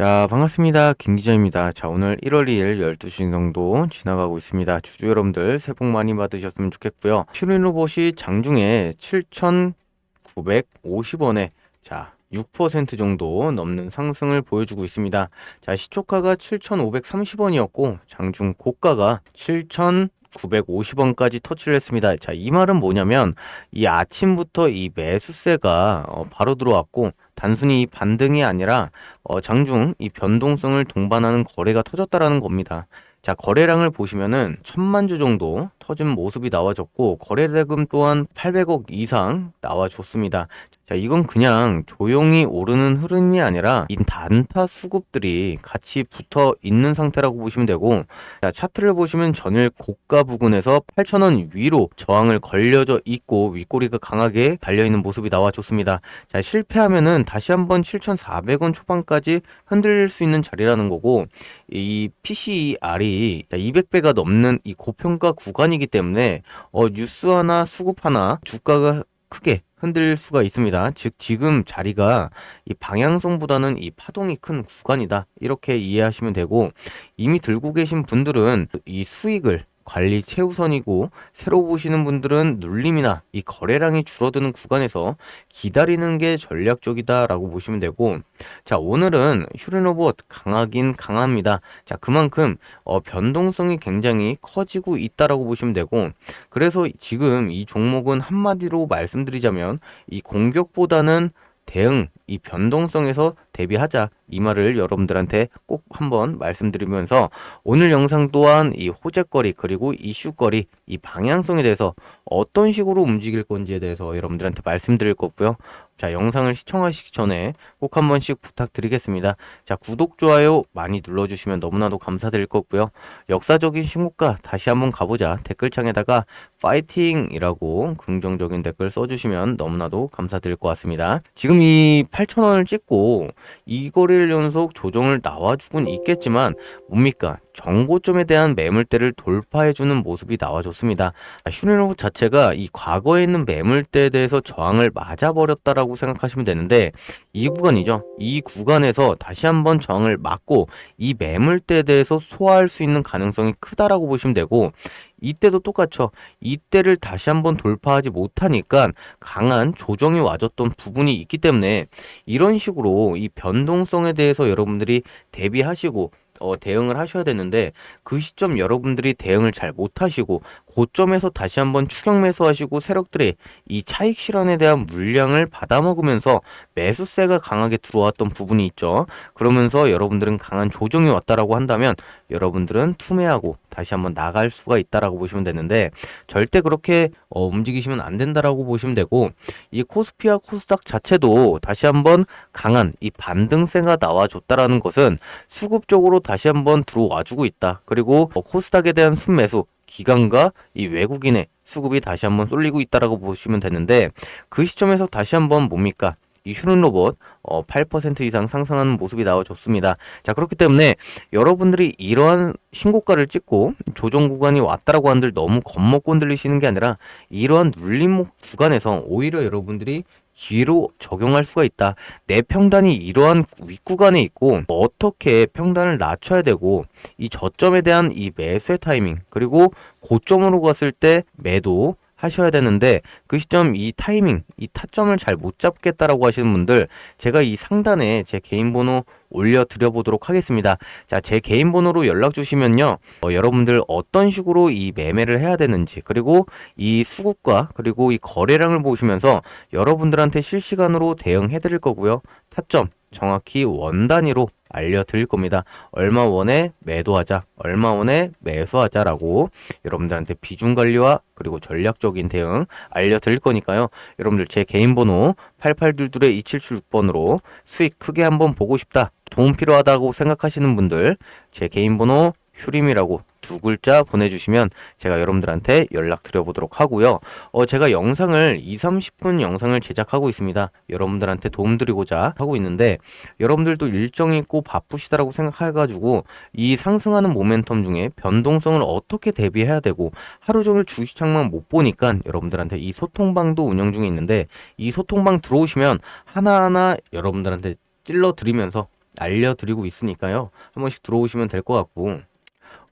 자, 반갑습니다. 김 기자입니다. 자, 오늘 1월 2일 12시 정도 지나가고 있습니다. 주주 여러분들 새해 복 많이 받으셨으면 좋겠고요. 슈린 로봇이 장중에 7,950원에 자, 6% 정도 넘는 상승을 보여주고 있습니다. 자, 시초가가 7,530원이었고 장중 고가가 7,950원까지 터치를 했습니다. 자, 이 말은 뭐냐면 이 아침부터 이 매수세가 어, 바로 들어왔고 단순히 반등이 아니라 어, 장중 이 변동성을 동반하는 거래가 터졌다라는 겁니다. 자, 거래량을 보시면은 천만 주 정도 터진 모습이 나와졌고 거래대금 또한 800억 이상 나와줬습니다. 자, 이건 그냥 조용히 오르는 흐름이 아니라 이 단타 수급들이 같이 붙어 있는 상태라고 보시면 되고 자, 차트를 보시면 전일 고가 부근에서 8,000원 위로 저항을 걸려져 있고 윗꼬리가 강하게 달려 있는 모습이 나와줬습니다. 자, 실패하면은 다시 한번 7,400원 초반까지 흔들릴 수 있는 자리라는 거고 이 PCR이 200배가 넘는 이 고평가 구간이기 때문에 어, 뉴스 하나 수급 하나 주가가 크게 흔들릴 수가 있습니다. 즉 지금 자리가 이 방향성보다는 이 파동이 큰 구간이다. 이렇게 이해하시면 되고 이미 들고 계신 분들은 이 수익을 관리 최우선이고 새로 보시는 분들은 눌림이나 이 거래량이 줄어드는 구간에서 기다리는 게 전략적이다라고 보시면 되고 자 오늘은 휴레노봇 강하긴 강합니다. 자 그만큼 어, 변동성이 굉장히 커지고 있다라고 보시면 되고 그래서 지금 이 종목은 한마디로 말씀드리자면 이 공격보다는 대응, 이 변동성에서 대비하자 이 말을 여러분들한테 꼭 한번 말씀드리면서 오늘 영상 또한 이 호재거리 그리고 이슈거리 이 방향성에 대해서 어떤 식으로 움직일 건지에 대해서 여러분들한테 말씀드릴 거고요. 자 영상을 시청하시기 전에 꼭 한 번씩 부탁드리겠습니다. 자 구독 좋아요 많이 눌러주시면 너무나도 감사드릴 거고요. 역사적인 신고가 다시 한번 가보자 댓글창에다가 파이팅이라고 긍정적인 댓글 써주시면 너무나도 감사드릴 것 같습니다. 지금 이 8,000원을 찍고 이거래일 연속 조정을 나와주곤 있겠지만 뭡니까 정고점에 대한 매물대를 돌파해주는 모습이 나와줬습니다. 휴네로브 자체가 이 과거에 있는 매물대에 대해서 저항을 맞아버렸다라고 생각하시면 되는데 이 구간이죠. 이 구간에서 다시 한번 저항을 맞고 이 매물대에 대해서 소화할 수 있는 가능성이 크다라고 보시면 되고 이때도 똑같죠. 이때를 다시 한번 돌파하지 못하니까 강한 조정이 와줬던 부분이 있기 때문에 이런 식으로 이 변동성에 대해서 여러분들이 대비하시고 어, 대응을 하셔야 되는데 그 시점 여러분들이 대응을 잘 못하시고 고점에서 다시 한번 추격 매수하시고 세력들이 이 차익 실현에 대한 물량을 받아먹으면서 매수세가 강하게 들어왔던 부분이 있죠. 그러면서 여러분들은 강한 조정이 왔다라고 한다면 여러분들은 투매하고 다시 한번 나갈 수가 있다라고 보시면 되는데 절대 그렇게 어, 움직이시면 안 된다라고 보시면 되고 이 코스피와 코스닥 자체도 다시 한번 강한 이 반등세가 나와줬다라는 것은 수급적으로 다시 한번 들어와 주고 있다. 그리고 어, 코스닥에 대한 순매수 기관과 이 외국인의 수급이 다시 한번 쏠리고 있다라고 보시면 되는데 그 시점에서 다시 한번 뭡니까? 이 슈른 로봇 어, 8% 이상 상승하는 모습이 나와줬습니다. 자 그렇기 때문에 여러분들이 이러한 신고가를 찍고 조정 구간이 왔다라고 한들 너무 겁먹고 흔들리시는 게 아니라 이러한 눌림 구간에서 오히려 여러분들이 기로 적용할 수가 있다. 내 평단이 이러한 윗구간에 있고 어떻게 평단을 낮춰야 되고 이 저점에 대한 이 매수의 타이밍 그리고 고점으로 갔을 때 매도 하셔야 되는데 그 시점 이 타이밍 이 타점을 잘 못 잡겠다라고 하시는 분들 제가 이 상단에 제 개인 번호 올려드려 보도록 하겠습니다. 자, 제 개인 번호로 연락 주시면요. 어, 여러분들 어떤 식으로 이 매매를 해야 되는지 그리고 이 수급과 그리고 이 거래량을 보시면서 여러분들한테 실시간으로 대응해 드릴 거고요. 타점 정확히 원 단위로 알려드릴 겁니다. 얼마 원에 매도하자, 얼마 원에 매수하자라고 여러분들한테 비중 관리와 그리고 전략적인 대응 알려드릴 거니까요. 여러분들 제 개인 번호 8822-2776번으로 수익 크게 한번 보고 싶다. 도움 필요하다고 생각하시는 분들 제 개인 번호 휴림이라고 두 글자 보내주시면 제가 여러분들한테 연락 드려보도록 하고요. 어, 제가 영상을 2, 30분 영상을 제작하고 있습니다. 여러분들한테 도움 드리고자 하고 있는데 여러분들도 일정이 있고 바쁘시다라고 생각해가지고 이 상승하는 모멘텀 중에 변동성을 어떻게 대비해야 되고 하루 종일 주식창만 못 보니까 여러분들한테 이 소통방도 운영 중에 있는데 이 소통방 들어오시면 하나하나 여러분들한테 찔러 드리면서 알려드리고 있으니까요. 한 번씩 들어오시면 될 것 같고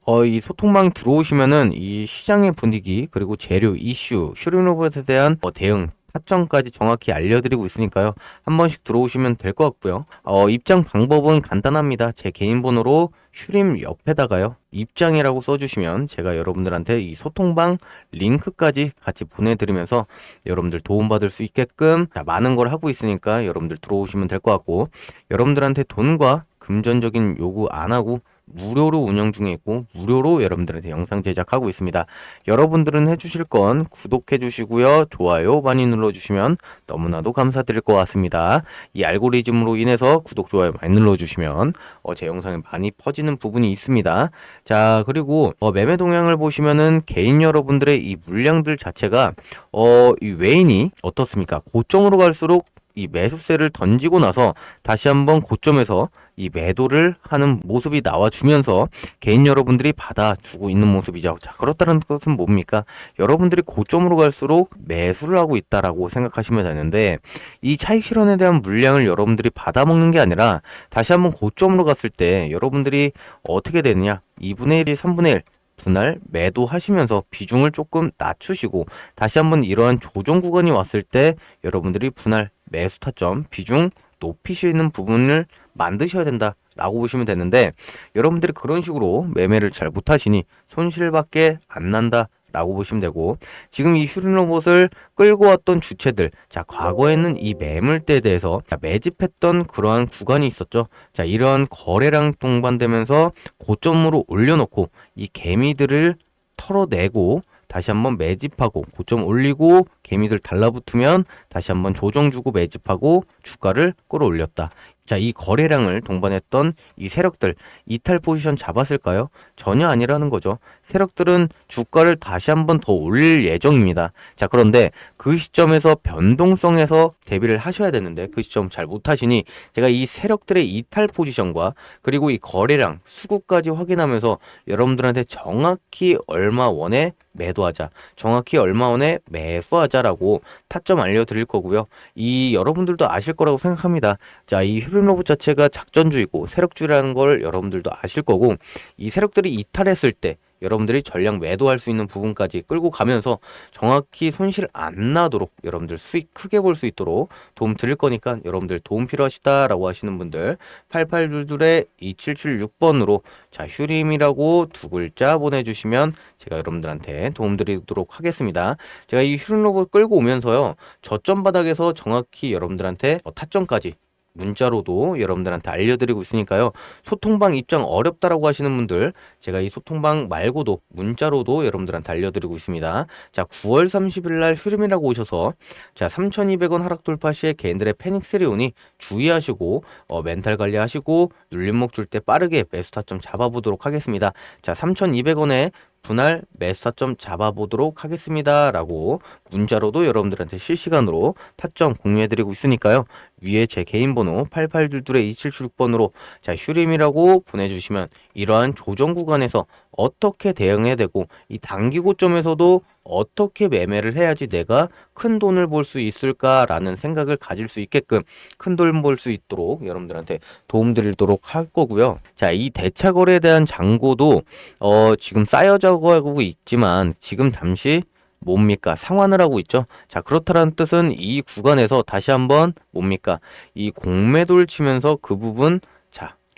어, 이 소통방 들어오시면은 이 시장의 분위기 그리고 재료 이슈 슈링 로봇에 대한 어, 대응 타점까지 정확히 알려드리고 있으니까요. 한 번씩 들어오시면 될 것 같고요. 어, 입장 방법은 간단합니다. 제 개인 번호로 슈림 옆에다가요. 입장이라고 써주시면 제가 여러분들한테 이 소통방 링크까지 같이 보내드리면서 여러분들 도움받을 수 있게끔 자, 많은 걸 하고 있으니까 여러분들 들어오시면 될 것 같고 여러분들한테 돈과 금전적인 요구 안 하고 무료로 운영 중에 있고 무료로 여러분들한테 영상 제작하고 있습니다. 여러분들은 해주실 건 구독해 주시고요. 좋아요 많이 눌러주시면 너무나도 감사드릴 것 같습니다. 이 알고리즘으로 인해서 구독, 좋아요 많이 눌러주시면 어, 제 영상에 많이 퍼지는 부분이 있습니다. 자 그리고 어, 매매 동향을 보시면은 개인 여러분들의 이 물량들 자체가 어, 이 외인이 어떻습니까? 고점으로 갈수록 이 매수세를 던지고 나서 다시 한번 고점에서 이 매도를 하는 모습이 나와주면서 개인 여러분들이 받아주고 있는 모습이죠. 자, 그렇다는 것은 뭡니까? 여러분들이 고점으로 갈수록 매수를 하고 있다라고 생각하시면 되는데 이 차익 실현에 대한 물량을 여러분들이 받아먹는 게 아니라 다시 한번 고점으로 갔을 때 여러분들이 어떻게 되느냐? 2분의 1이 3분의 1 분할 매도하시면서 비중을 조금 낮추시고 다시 한번 이러한 조정 구간이 왔을 때 여러분들이 분할 매수 타점 비중 높이시는 부분을 만드셔야 된다라고 보시면 되는데 여러분들이 그런 식으로 매매를 잘 못하시니 손실밖에 안 난다. 라고 보시면 되고 지금 이 휴린 로봇을 끌고 왔던 주체들 자 과거에는 이 매물대에 대해서 자, 매집했던 그러한 구간이 있었죠 자 이러한 거래량 동반되면서 고점으로 올려놓고 이 개미들을 털어내고 다시 한번 매집하고 고점 올리고 개미들 달라붙으면 다시 한번 조정 주고 매집하고 주가를 끌어올렸다. 자, 이 거래량을 동반했던 이 세력들 이탈 포지션 잡았을까요? 전혀 아니라는 거죠. 세력들은 주가를 다시 한번 더 올릴 예정입니다. 자, 그런데 그 시점에서 변동성에서 대비를 하셔야 되는데 그 시점 잘 못하시니 제가 이 세력들의 이탈 포지션과 그리고 이 거래량 수급까지 확인하면서 여러분들한테 정확히 얼마 원에 매도하자, 정확히 얼마 원에 매수하자 라고 타점 알려드릴 거고요. 이 여러분들도 아실 거라고 생각합니다. 자, 이 휴림 로봇 자체가 작전주의고 세력주의라는 걸 여러분들도 아실 거고 이 세력들이 이탈했을 때 여러분들이 전량 매도할 수 있는 부분까지 끌고 가면서 정확히 손실 안 나도록 여러분들 수익 크게 볼 수 있도록 도움 드릴 거니까 여러분들 도움 필요하시다라고 하시는 분들 8822에 2776번으로 자 휴림이라고 두 글자 보내주시면 제가 여러분들한테 도움 드리도록 하겠습니다. 제가 이 휴림 로봇 끌고 오면서요 저점 바닥에서 정확히 여러분들한테 타점까지 문자로도 여러분들한테 알려드리고 있으니까요. 소통방 입장 어렵다라고 하시는 분들 제가 이 소통방 말고도 문자로도 여러분들한테 알려드리고 있습니다. 자 9월 30일 날 휴림이라고 오셔서 자 3,200원 하락 돌파 시에 개인들의 패닉 세리 오니 주의하시고 어, 멘탈 관리하시고 눌림목 줄 때 빠르게 매수 타점 잡아보도록 하겠습니다. 자 3,200원에 분할 매수타점 잡아보도록 하겠습니다. 라고 문자로도 여러분들한테 실시간으로 타점 공유해드리고 있으니까요. 위에 제 개인 번호 8822-2776번으로 자 슈림이라고 보내주시면 이러한 조정 구간에서 어떻게 대응해야 되고 이 단기 고점에서도 어떻게 매매를 해야지 내가 큰 돈을 벌 수 있을까라는 생각을 가질 수 있게끔 큰 돈 벌 수 있도록 여러분들한테 도움 드리도록 할 거고요. 자, 이 대차 거래에 대한 잔고도 어 지금 쌓여져 가고 있지만 지금 잠시 뭡니까? 상환을 하고 있죠. 자, 그렇다는 뜻은 이 구간에서 다시 한번 뭡니까? 이 공매도를 치면서 그 부분 자,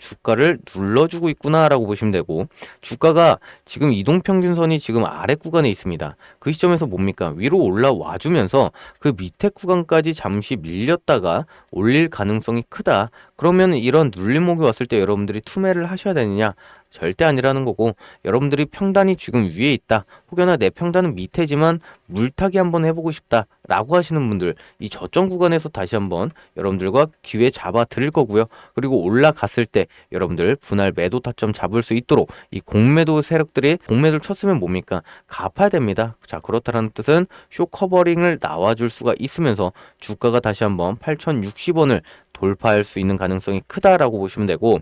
주가를 눌러주고 있구나라고 보시면 되고 주가가 지금 이동평균선이 지금 아래 구간에 있습니다. 그 시점에서 뭡니까? 위로 올라와 주면서 그 밑에 구간까지 잠시 밀렸다가 올릴 가능성이 크다. 그러면 이런 눌림목이 왔을 때 여러분들이 투매를 하셔야 되느냐? 절대 아니라는 거고 여러분들이 평단이 지금 위에 있다 혹여나 내 평단은 밑에지만 물타기 한번 해보고 싶다 라고 하시는 분들 이 저점 구간에서 다시 한번 여러분들과 기회 잡아 드릴 거고요. 그리고 올라갔을 때 여러분들 분할 매도 타점 잡을 수 있도록 이 공매도 세력들이 공매도를 쳤으면 뭡니까? 갚아야 됩니다. 자 그렇다는 뜻은 쇼 커버링을 나와줄 수가 있으면서 주가가 다시 한번 8060원을 돌파할 수 있는 가능성이 크다라고 보시면 되고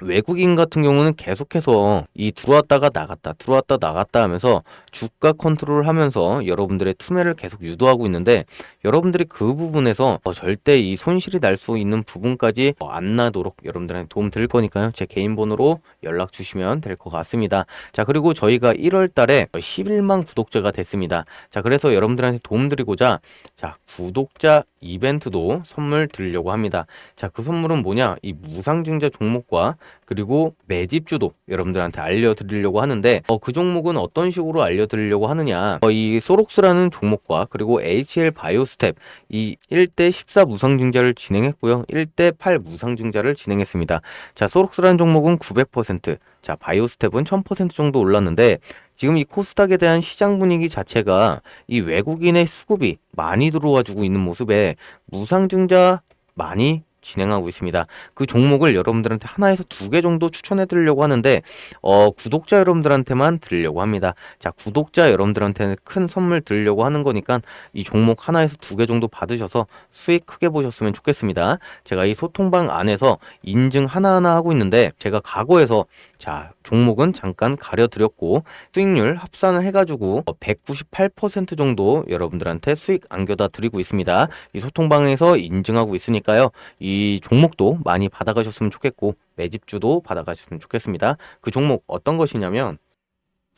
외국인 같은 경우는 계속해서 이 들어왔다가 나갔다 들어왔다 나갔다 하면서 주가 컨트롤 하면서 여러분들의 투매를 계속 유도하고 있는데 여러분들이 그 부분에서 어, 절대 이 손실이 날 수 있는 부분까지 어, 안 나도록 여러분들한테 도움 드릴 거니까요. 제 개인 번호로 연락 주시면 될 것 같습니다. 자 그리고 저희가 1월 달에 11만 구독자가 됐습니다. 자 그래서 여러분들한테 도움 드리고자 자 구독자 이벤트도 선물 드리려고 합니다. 자 그 선물은 뭐냐? 이 무상증자 종목과 그리고 매집주도 여러분들한테 알려드리려고 하는데 어, 그 종목은 어떤 식으로 알려드리려고 하느냐? 어, 이 소록스라는 종목과 그리고 HL 바이오스텝 이 1대 14 무상증자를 진행했고요. 1대 8 무상증자를 진행했습니다. 자 소록스라는 종목은 900%자 바이오스텝은 1000% 정도 올랐는데 지금 이 코스닥에 대한 시장 분위기 자체가 이 외국인의 수급이 많이 들어와 주고 있는 모습에 무상증자 많이 진행하고 있습니다. 그 종목을 여러분들한테 하나에서 두 개 정도 추천해 드리려고 하는데 어, 구독자 여러분들한테만 드리려고 합니다. 자, 구독자 여러분들한테는 큰 선물 드리려고 하는 거니까 이 종목 하나에서 두 개 정도 받으셔서 수익 크게 보셨으면 좋겠습니다. 제가 이 소통방 안에서 인증 하나하나 하고 있는데 제가 과거에서 자, 종목은 잠깐 가려드렸고 수익률 합산을 해가지고 198% 정도 여러분들한테 수익 안겨다 드리고 있습니다. 이 소통방에서 인증하고 있으니까요. 이 종목도 많이 받아가셨으면 좋겠고 매집주도 받아가셨으면 좋겠습니다. 그 종목 어떤 것이냐면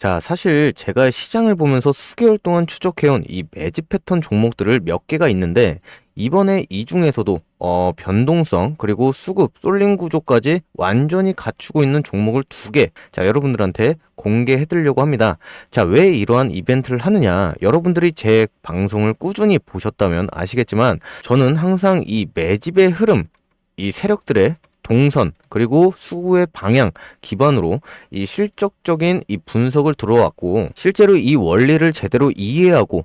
자, 사실 제가 시장을 보면서 수개월 동안 추적해온 이 매집 패턴 종목들을 몇 개가 있는데 이번에 이 중에서도 어, 변동성 그리고 수급 쏠림 구조까지 완전히 갖추고 있는 종목을 두 개. 자, 여러분들한테 공개해 드리려고 합니다. 자, 왜 이러한 이벤트를 하느냐? 여러분들이 제 방송을 꾸준히 보셨다면 아시겠지만 저는 항상 이 매집의 흐름 이 세력들의 동선 그리고 수구의 방향 기반으로 이 실적적인 이 분석을 들어왔고 실제로 이 원리를 제대로 이해하고